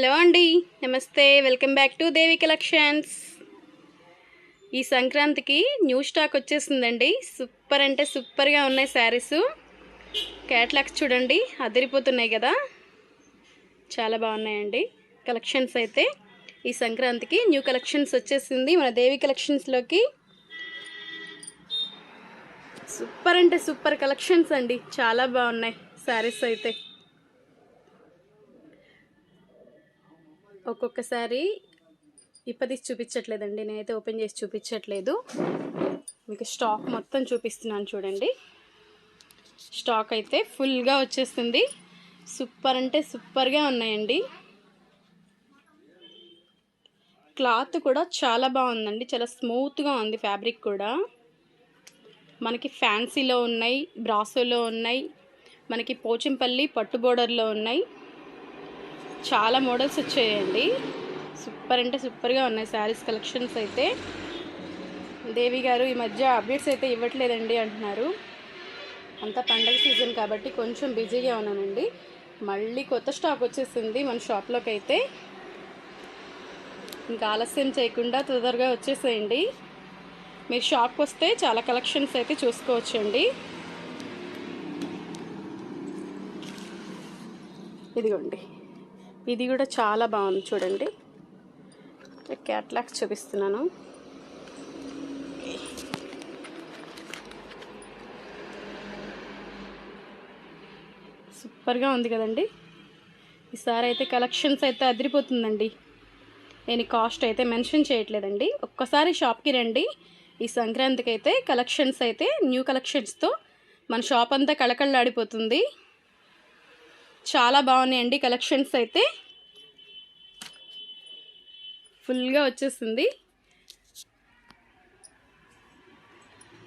Hello అండి. నమస్తే. Welcome back to Devi collections. ఈ సంక్రాంతికి న్యూ స్టాక్ వచ్చేసిందండి. సూపర్ అంటే సూపర్గా ఉన్నాయి శారీస్. క్యాట్లాగ్స్ చూడండి. అదిరిపోతున్నాయి కదా. చాలా బాగున్నాయండి. కలెక్షన్స్ అయితే. ఈ సంక్రాంతికి న్యూ కలెక్షన్స్ వచ్చేసింది. మన దేవి కలెక్షన్స్లోకి. సూపర్ అంటే సూపర్ కలెక్షన్స్ అండి. చాలా బాగున్నాయి శారీస్ అయితే. ఒక్కొక్కసారి ఇప్పదీసి చూపించట్లేదండి నేనైతే ఓపెన్ చేసి చూపించట్లేదు. మీకు స్టాక్ మొత్తం చూపిస్తున్నాను చూడండి. స్టాక్ అయితే ఫుల్గా వచ్చేస్తుంది. సూపర్ అంటే సూపర్గా ఉన్నాయండి. క్లాత్ కూడా చాలా బాగుందండి చాలా స్మూత్గా ఉంది ఫ్యాబ్రిక్ కూడా. మనకి ఫ్యాన్సీలో ఉన్నాయి బ్రాసోలో ఉన్నాయి మనకి పోచంపల్లి పట్టు బోర్డర్లో ఉన్నాయి. చాలా మోడల్స్ వచ్చాయండి. సూపర్ అంటే సూపర్గా ఉన్నాయి శారీస్ కలెక్షన్స్ అయితే. దేవి గారు ఈ మధ్య అప్డేట్స్ అయితే ఇవ్వట్లేదండి అంటున్నారు. అంతా పండగ సీజన్ కాబట్టి కొంచెం బిజీగా ఉన్నానండి. మళ్ళీ కొత్త స్టాక్ వచ్చేసింది మన షాప్లోకి అయితే. ఇంకా ఆలస్యం చేయకుండా తొందరగా వచ్చేసేయండి. మీరు షాప్కి వస్తే చాలా కలెక్షన్స్ అయితే చూసుకోవచ్చండి. ఇదిగోండి. ఇది కూడా చాలా బాగుంది చూడండి. క్యాట్లాగ్స్ చూపిస్తున్నాను. సూపర్గా ఉంది కదండి. ఈసారి అయితే కలెక్షన్స్ అయితే అదిరిపోతుందండి. నేను కాస్ట్ అయితే మెన్షన్ చేయట్లేదండి. ఒక్కసారి షాప్కి రండి. ఈ సంక్రాంతికి అయితే కలెక్షన్స్ అయితే న్యూ కలెక్షన్స్తో మన షాప్ అంతా కళకళలాడిపోతుంది. చాలా బాగున్నాయండి కలెక్షన్స్ అయితే. ఫుల్గా వచ్చేసింది.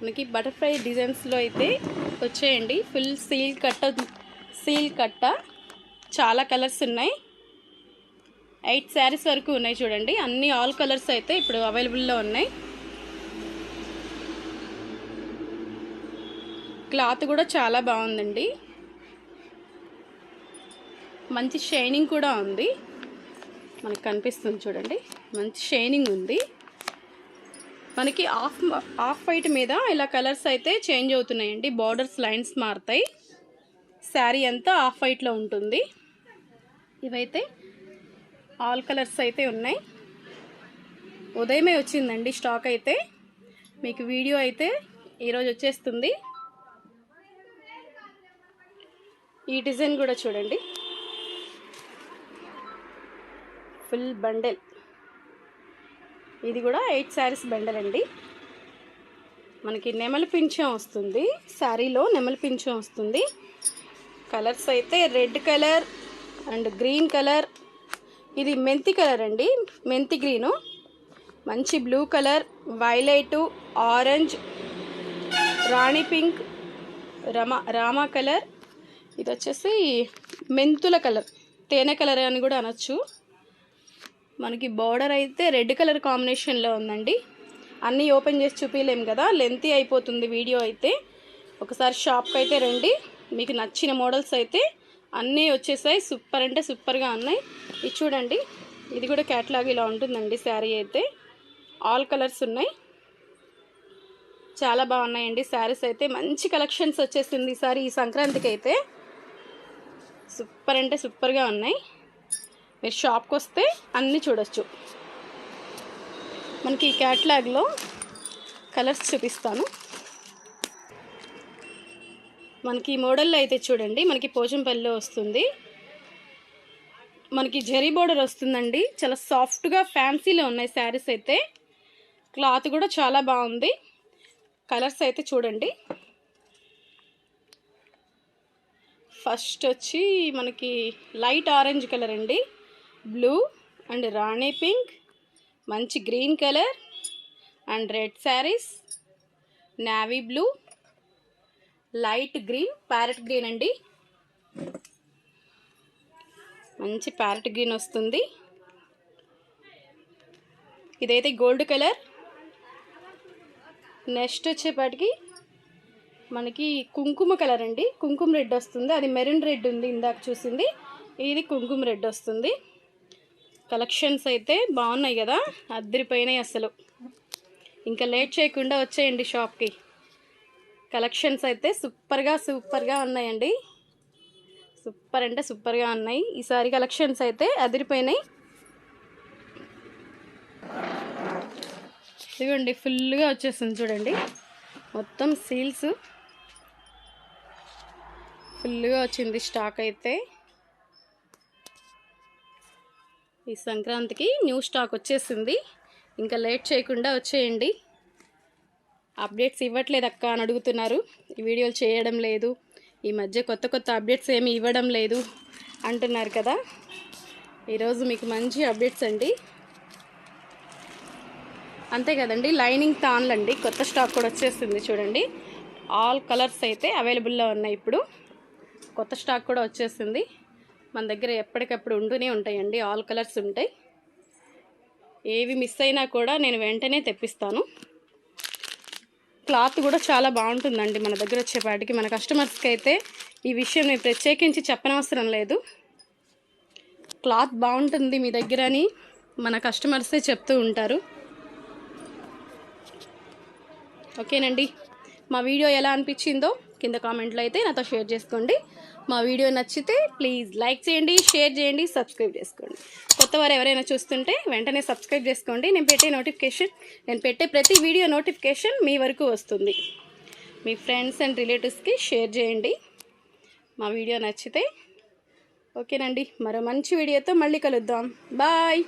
మనకి బటర్ఫ్లై డిజైన్స్లో అయితే వచ్చేయండి. ఫుల్ సీల్ కట్ట సీల్ కట్ట. చాలా కలర్స్ ఉన్నాయి. ఎయిట్ శారీస్ వరకు ఉన్నాయి చూడండి. అన్ని ఆల్ కలర్స్ అయితే ఇప్పుడు అవైలబుల్లో ఉన్నాయి. క్లాత్ కూడా చాలా బాగుందండి. మంచి షైనింగ్ కూడా ఉంది. మనకు కనిపిస్తుంది చూడండి. మంచి షైనింగ్ ఉంది. మనకి ఆఫ్ ఆఫ్ వైట్ మీద ఇలా కలర్స్ అయితే చేంజ్ అవుతున్నాయండి. బార్డర్స్ లైన్స్ మారుతాయి. శారీ అంతా ఆఫ్ వైట్లో ఉంటుంది. ఇవైతే ఆల్ కలర్స్ అయితే ఉన్నాయి. ఉదయమే వచ్చిందండి స్టాక్ అయితే. మీకు వీడియో అయితే ఈరోజు వచ్చేస్తుంది. ఈ డిజైన్ కూడా చూడండి. Full bundle. ఇది కూడా ఎయిట్ శారీస్ బండెల్ అండి. మనకి నెమలి పింఛం వస్తుంది. శారీలో నెమలి పింఛం వస్తుంది. కలర్స్ అయితే red colour and green colour. ఇది మెంతి కలర్ అండి. మెంతి గ్రీను. మంచి బ్లూ కలర్ వైలెట్ ఆరెంజ్ రాణి పింక్ రమా రామా కలర్. ఇది వచ్చేసి మెంతుల కలర్ తేనె కలర్ అని కూడా అనొచ్చు. మనకి బార్డర్ అయితే రెడ్ కలర్ కాంబినేషన్లో ఉందండి. అన్నీ ఓపెన్ చేసి చూపించలేం కదా లెంతీ అయిపోతుంది వీడియో అయితే. ఒకసారి షాప్కి అయితే రండి. మీకు నచ్చిన మోడల్స్ అయితే అన్నీ వచ్చేసాయి. సూపర్ అంటే సూపర్గా ఉన్నాయి. ఇది చూడండి. ఇది కూడా క్యాట్లాగ్ ఇలా ఉంటుందండి శారీ అయితే. ఆల్ కలర్స్ ఉన్నాయి. చాలా బాగున్నాయండి శారీస్ అయితే. మంచి కలెక్షన్స్ వచ్చేసింది ఈసారి ఈ సంక్రాంతికి అయితే. సూపర్ అంటే సూపర్గా ఉన్నాయి. మీరు షాప్కి వస్తే అన్నీ చూడొచ్చు. మనకి ఈ క్యాట్లాగ్లో కలర్స్ చూపిస్తాను. మనకి ఈ మోడల్లో అయితే చూడండి మనకి పోచంపల్లిలో వస్తుంది. మనకి జరీ బోర్డర్ వస్తుందండి. చాలా సాఫ్ట్గా ఫ్యాన్సీలో ఉన్నాయి శారీస్ అయితే. క్లాత్ కూడా చాలా బాగుంది. కలర్స్ అయితే చూడండి. ఫస్ట్ వచ్చి మనకి లైట్ ఆరెంజ్ కలర్ అండి. బ్లూ అండ్ రాణి పింక్. మంచి green colour and red saris. Navy blue. Light green parrot green అండి. మంచి ప్యారెట్ గ్రీన్ వస్తుంది. ఇదైతే గోల్డ్ కలర్. నెక్స్ట్ వచ్చేపాటికి మనకి కుంకుమ కలర్ అండి. కుంకుమ రెడ్ వస్తుంది. అది మెరూన్ రెడ్ ఉంది ఇందాక చూసింది. ఇది కుంకుమ రెడ్ వస్తుంది. కలెక్షన్స్ అయితే బాగున్నాయి కదా అద్దరిపోయినాయి అసలు. ఇంకా లేట్ చేయకుండా వచ్చేయండి షాప్కి. కలెక్షన్స్ అయితే సూపర్గా సూపర్గా ఉన్నాయండి. సూపర్ అంటే సూపర్గా ఉన్నాయి. ఈసారి కలెక్షన్స్ అయితే అదిరిపోయినాయి. ఇదిగోండి ఫుల్గా వచ్చేస్తుంది చూడండి. మొత్తం సీల్స్. ఫుల్గా వచ్చింది స్టాక్ అయితే. ఈ సంక్రాంతికి న్యూ స్టాక్ వచ్చేసింది. ఇంకా లేట్ చేయకుండా వచ్చేయండి. అప్డేట్స్ ఇవ్వట్లేదు అక్క అని అడుగుతున్నారు. ఈ వీడియోలు చేయడం లేదు. ఈ మధ్య కొత్త కొత్త అప్డేట్స్ ఏమి ఇవ్వడం లేదు అంటున్నారు కదా. ఈరోజు మీకు మంచి అప్డేట్స్ అండి. అంతే కదండి లైనింగ్ తాన్లండి. కొత్త స్టాక్ కూడా వచ్చేసింది చూడండి. ఆల్ కలర్స్ అయితే అవైలబుల్లో ఉన్నాయి ఇప్పుడు. కొత్త స్టాక్ కూడా వచ్చేసింది. మన దగ్గర ఎప్పటికప్పుడు ఉంటూనే ఉంటాయండి. ఆల్ కలర్స్ ఉంటాయి. ఏవి మిస్ అయినా కూడా నేను వెంటనే తెప్పిస్తాను. క్లాత్ కూడా చాలా బాగుంటుందండి మన దగ్గర వచ్చేపాటికి మన కస్టమర్స్కి అయితే ఈ విషయం నేను ప్రత్యేకించి చెప్పనవసరం లేదు. క్లాత్ బాగుంటుంది మీ దగ్గర అని మన కస్టమర్సే చెప్తూ ఉంటారు. ఓకేనండి. మా వీడియో ఎలా అనిపించిందో కింద కామెంట్లో అయితే నాతో షేర్ చేసుకోండి. మా వీడియో నచ్చితే ప్లీజ్ లైక్ చేయండి షేర్ చేయండి సబ్స్క్రైబ్ చేసుకోండి. కొత్త వారు ఎవరైనా చూస్తుంటే వెంటనే సబ్స్క్రైబ్ చేసుకోండి. నేను పెట్టే నోటిఫికేషన్ నేను పెట్టే ప్రతి వీడియో నోటిఫికేషన్ మీ వరకు వస్తుంది. మీ ఫ్రెండ్స్ అండ్ రిలేటివ్స్కి షేర్ చేయండి. మా వీడియో నచ్చితే. ఓకేనండి మరో మంచి వీడియోతో మళ్ళీ కలుద్దాం. బాయ్